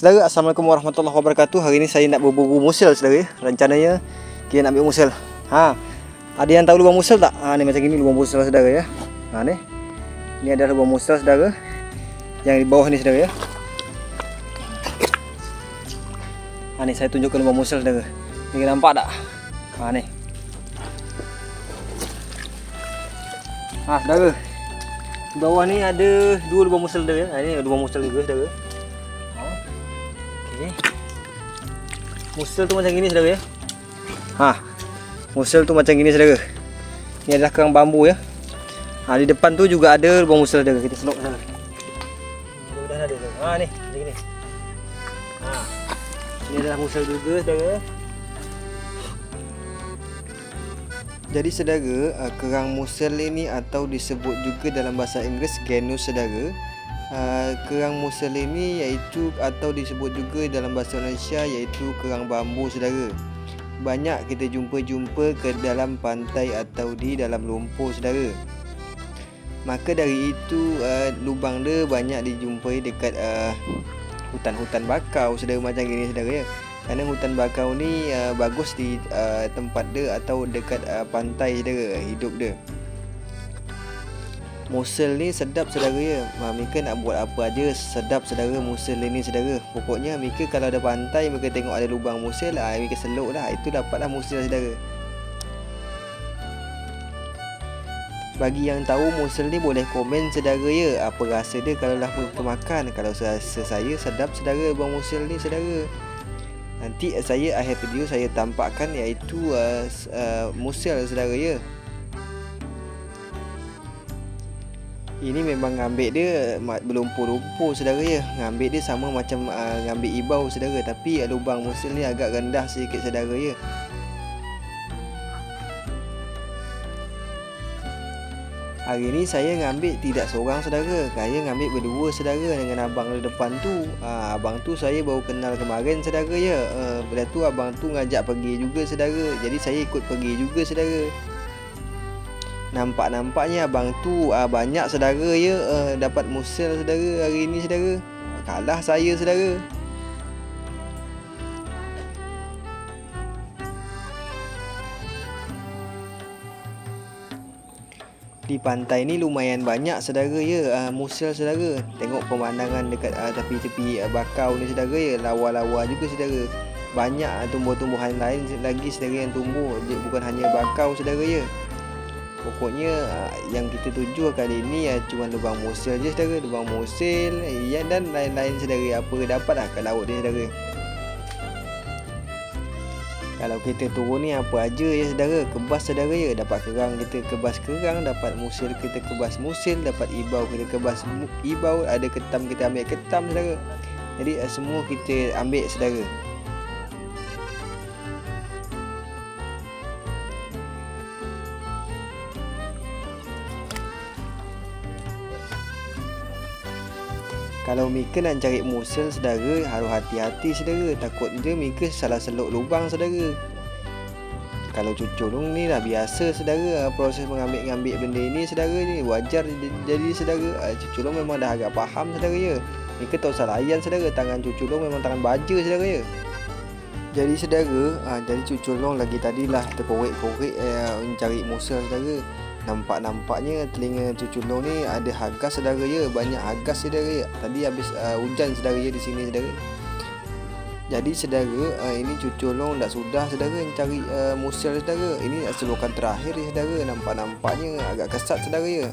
Saudara, Assalamualaikum warahmatullahi wabarakatuh. Hari ini saya nak berburu musil saudara. Rencananya kita nak ambil musil. Ha. Ada yang tahu lubang musil tak? Ha ni macam gini lubang musil saudara ya. Ha ni. Ini adalah lubang musil saudara. Yang di bawah ni saudara ya. Ha ni saya tunjukkan lubang musil saudara. Ni nampak tak? Ha ni. Ha saudara. Di bawah ni ada dua lubang musil saudara. ya. Ha ni lubang musil juga saudara. Okey. Musil tu macam gini saudara ya. Ha. Musil tu macam gini saudara. Ni adalah kerang bambu ya. Ha di depan tu juga ada lubang musil saudara. Kita selok saudara. Mudah ada saudara. Ha ni macam gini. Ha. Ini adalah musil juga saudara. Jadi saudara, uh, kerang musil ini atau disebut juga dalam bahasa Inggeris genus saudara. Uh, kerang musil ini iaitu atau disebut juga dalam bahasa Malaysia iaitu kerang bambu saudara. Banyak kita jumpa-jumpa ke dalam pantai atau di dalam lumpur saudara. Maka dari itu uh, lubang dia banyak dijumpai dekat uh, hutan-hutan bakau saudara macam gini saudara ya. Kerana hutan bakau ni uh, bagus di uh, tempat dia atau dekat uh, pantai saudara hidup dia. Musil ni sedap saudara ya. Ha, Mika nak buat apa aja sedap saudara musil ni saudara. Pokoknya Mika kalau ada pantai Mika tengok ada lubang musil ah Mika seluk lah. Itu dapatlah musil saudara. Bagi yang tahu musil ni boleh komen saudara ya apa rasa dia kalau dah makan. Kalau rasa saya sedap saudara lubang musil ni saudara. Nanti saya akhir video saya tampakkan iaitu uh, uh, musil saudara ya. Ini memang ngambil dia ma- berlumpur-lumpur saudara ya. Ngambil dia sama macam uh, ngambil ibau saudara tapi uh, lubang musil ni agak rendah sedikit saudara ya. Hari ni saya ngambil tidak seorang saudara. Saya ngambil berdua saudara dengan abang di depan tu. Ha, abang tu saya baru kenal kemarin saudara ya. Uh, lepas tu abang tu ngajak pergi juga saudara. Jadi saya ikut pergi juga saudara. Nampak-nampaknya abang tu uh, banyak saudara ya uh, dapat musil saudara hari ni saudara. Kalah saya saudara. Di pantai ni lumayan banyak saudara ya uh, musil saudara. Tengok pemandangan dekat uh, tepi-tepi uh, bakau ni saudara ya. Lawa-lawa juga saudara. Banyak uh, tumbuh-tumbuhan lain lagi saudara yang tumbuh. Bukan hanya bakau saudara ya. Pokoknya uh, yang kita tuju kali ni uh, cuma lubang musil je saudara. Lubang musil ya, dan lain-lain saudara. Apa dapat lah kat laut ni saudara. Kalau kita turun ni apa aja ya saudara. Kebas saudara ya. Dapat kerang kita kebas kerang. Dapat musil kita kebas musil Dapat ibau kita kebas ibau. Ada ketam kita ambil ketam saudara. Jadi uh, semua kita ambil saudara Kalau Mika nak cari musil saudara Harus hati-hati saudara. Takut je Mika salah seluk lubang saudara. Kalau cuculung ni dah biasa saudara ah, Proses mengambil-ngambil benda ni saudara ni Wajar jadi saudara. Ah, Cuculung memang dah agak faham saudara ya. Mika tak usah layan saudara Tangan cuculung memang tangan baja saudara ya. Jadi saudara, ah, jadi cuculong lagi tadilah terkorek-korek eh, mencari musil saudara. Nampak-nampaknya telinga cuculong ni ada hagas saudara ya, banyak hagas saudara ya. Tadi habis uh, hujan saudara ya di sini saudara. Jadi saudara, uh, ini cuculong dah sudah saudara mencari uh, musil saudara. Ini selokan terakhir ya saudara. Nampak-nampaknya agak kesat saudara ya.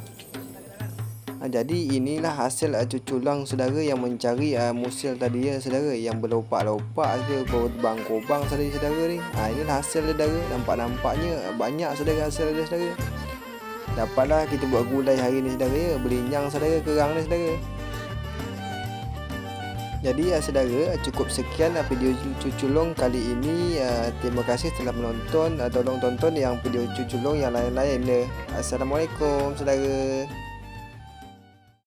Ha, jadi inilah hasil uh, cuculang saudara yang mencari uh, musil tadi ya saudara yang berlopak-lopak ke kobang-kobang tadi saudara ni. Ha inilah hasil saudara. Nampak-nampaknya uh, banyak saudara hasil dia saudara. Dapatlah kita buat gulai hari ni saudara ya. Berinyang saudara kerang ni saudara. Jadi uh, saudara uh, cukup sekian uh, video cuculong kali ini. Uh, terima kasih telah menonton. Tolong tonton yang video cuculong yang lain-lain. Assalamualaikum saudara.